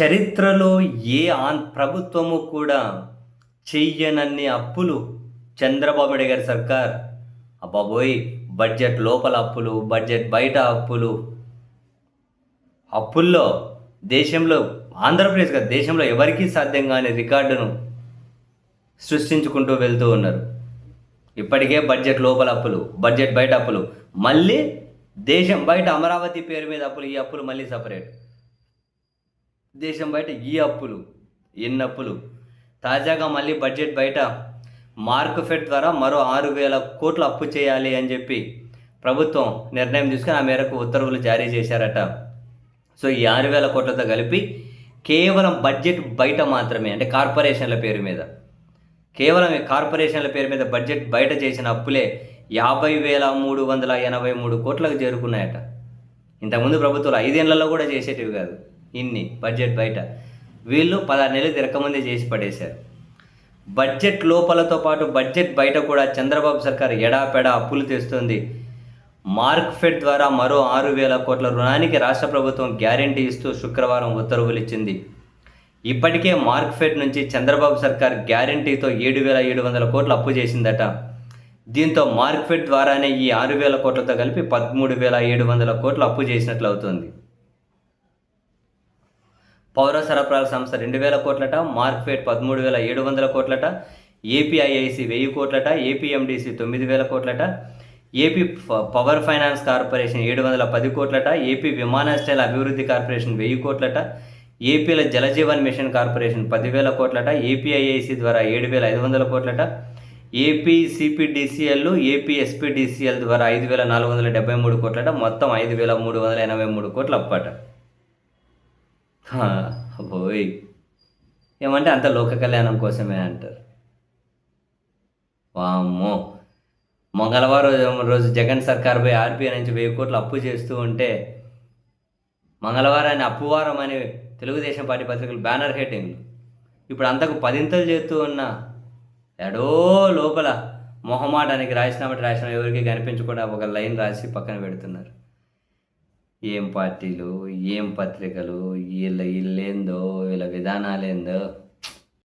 చరిత్రలో A on ప్రభుత్వము కూడా చెయ్యనన్ని అప్పులు చంద్రబాబు నాయుడు గారి సర్కార్. అబ్బాబోయ్ బడ్జెట్ లోపల అప్పులు బడ్జెట్ బయట అప్పులు. అప్పుల్లో దేశంలో ఆంధ్రప్రదేశ్ కదా దేశంలో ఎవరికీ సాధ్యం కాని రికార్డును సృష్టించుకుంటూ వెళ్తూ ఉన్నారు. ఇప్పటికే బడ్జెట్ లోపల అప్పులు బడ్జెట్ బయట అప్పులు. మళ్ళీ దేశం బయట అమరావతి పేరు మీద అప్పులు ఈ అప్పులు మళ్ళీ సపరేట్. దేశం బయట ఈ అప్పులు ఎన్ని అప్పులు? తాజాగా మళ్ళీ బడ్జెట్ బయట మార్క్ ఫెడ్ ద్వారా మరో ఆరు వేల కోట్లు అప్పు చేయాలి అని చెప్పి ప్రభుత్వం నిర్ణయం తీసుకుని ఆ మేరకు ఉత్తర్వులు జారీ చేశారట. సో ఈ ఆరు వేల కోట్లతో కలిపి కేవలం బడ్జెట్ బయట మాత్రమే అంటే కార్పొరేషన్ల పేరు మీద. కేవలం కార్పొరేషన్ల పేరు మీద బడ్జెట్ బయట చేసిన అప్పులే యాభై వేల మూడు వందల ఎనభై మూడు కోట్లకు చేరుకున్నాయట. ఇంతకుముందు ప్రభుత్వాలు ఐదేళ్ళలో కూడా చేసేటివి కాదు. ఇన్ని బడ్జెట్ బయట. వీళ్ళు పదహారు నెలలు తిరగకముందే చేసి పడేశారు. బడ్జెట్ లోపలతో పాటు బడ్జెట్ బయట కూడా చంద్రబాబు సర్కార్ ఎడాపెడా అప్పులు తెస్తుంది. మార్క్ ఫెడ్ ద్వారా మరో ఆరు వేల కోట్ల రుణానికి రాష్ట్ర ప్రభుత్వం గ్యారెంటీ ఇస్తూ శుక్రవారం ఉత్తర్వులు ఇచ్చింది. ఇప్పటికే మార్క్ ఫెడ్ నుంచి చంద్రబాబు సర్కార్ గ్యారెంటీతో ఏడు వేల ఏడు వందల కోట్లు అప్పు చేసిందట. దీంతో మార్క్ ఫెడ్ ద్వారానే ఈ ఆరు వేల కోట్లతో కలిపి పదమూడు వేల ఏడు వందల కోట్లు అప్పు చేసినట్లు అవుతుంది. పౌర సరఫరాల సంస్థ రెండు వేల కోట్లట మార్క్ఫేట్ పదమూడు వేల ఏడు వందల కోట్లట ఏపీఐఐసి వెయ్యి కోట్లట ఏపీఎండిసి తొమ్మిది వేల కోట్లట ఏపీ పవర్ ఫైనాన్స్ కార్పొరేషన్ ఏడు వందల పది కోట్లట ఏపీ విమానాశ్రయాల అభివృద్ధి కార్పొరేషన్ వెయ్యి కోట్లట ఏపీల జలజీవన్ మిషన్ కార్పొరేషన్ పదివేల కోట్లట ఏపీఐఐసి ద్వారా ఏడు వేల ఐదు వందల కోట్లట ఏపీ సిపిడిసిఎల్ ఏపీ ఎస్పీడిసిఎల్ ద్వారా ఐదు వేల నాలుగు వందల డెబ్బై మూడు కోట్లట మొత్తం ఐదు వేల మూడు వందల ఎనభై మూడు కోట్ల అప్పట. హా, అబ్బోయ్. ఏమంటే అంత లోక కళ్యాణం కోసమే అంటారు. వామ్మో. మంగళవారం రోజు జగన్ సర్కార్ పోయి ఆర్బీఐ నుంచి వెయ్యి కోట్లు అప్పు చేస్తూ ఉంటే మంగళవారాన్ని అప్పువారం అని తెలుగుదేశం పార్టీ పత్రికలు బ్యానర్ హెడ్డింగ్లు. ఇప్పుడు అంతకు పదింతలు చేస్తూ ఉన్న ఎడో లోపల మొహమాటానికి రాసినామటి రాసిన ఎవరికి కనిపించకుండా ఒక లైన్ రాసి పక్కన పెడుతున్నారు. ఏం పార్టీలు ఏం పత్రికలు వీళ్ళ ఇల్లేందో వీళ్ళ విధానాలేందో